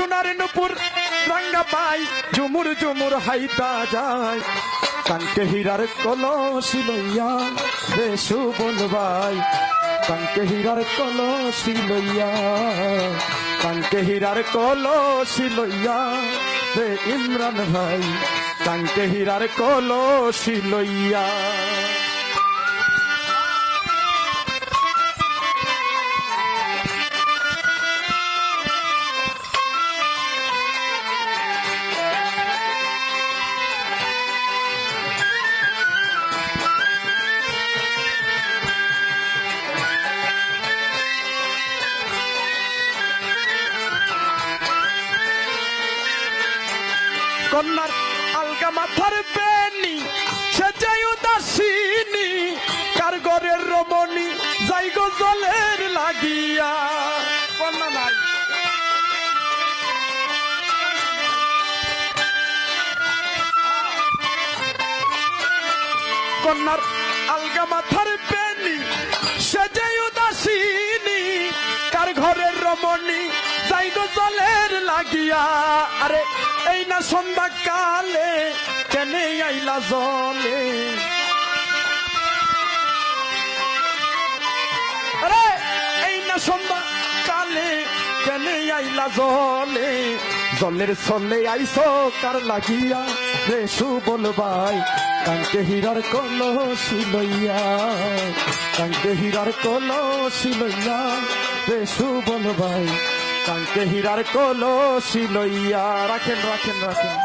সোনার নুপুর রাঙ্গা পাই, ঝুমুর ঝুমুর হাইতা যায়। কানকে হীরার কলসি লইয়া বেশু বলবাই কানকে হীরার কলসি লইয়া। কানকে হীরার কলসি লইয়া রে ইমরান ভাই, কানকে হীরার কলসি লইয়া। কন্যার আলগা মাথার বেনি সে যাই উদাসিনী, কার ঘরের রমণী, যাই গো জলের লাগিয়া। কন্যা নাই কন্যার আলগা মাথার বেনি রমণী যাই গো জলের লাগিয়া। আরে, এই না সন্ধ্যা কালে কেনে আইলা জলে? আরে, এই না সন্ধ্যা কালে কেনে আইলা জলে, জলের চলে আইসো কার লাগিয়া? রে সুবল ভাই কাঙ্কে হীরার কলসি লইয়া কাঙ্কে হীরার কলসি লইয়া রে সুবল ভাই কাঙ্কে হীরার কলসি লইয়া রাখেন রাখেন রাখেন।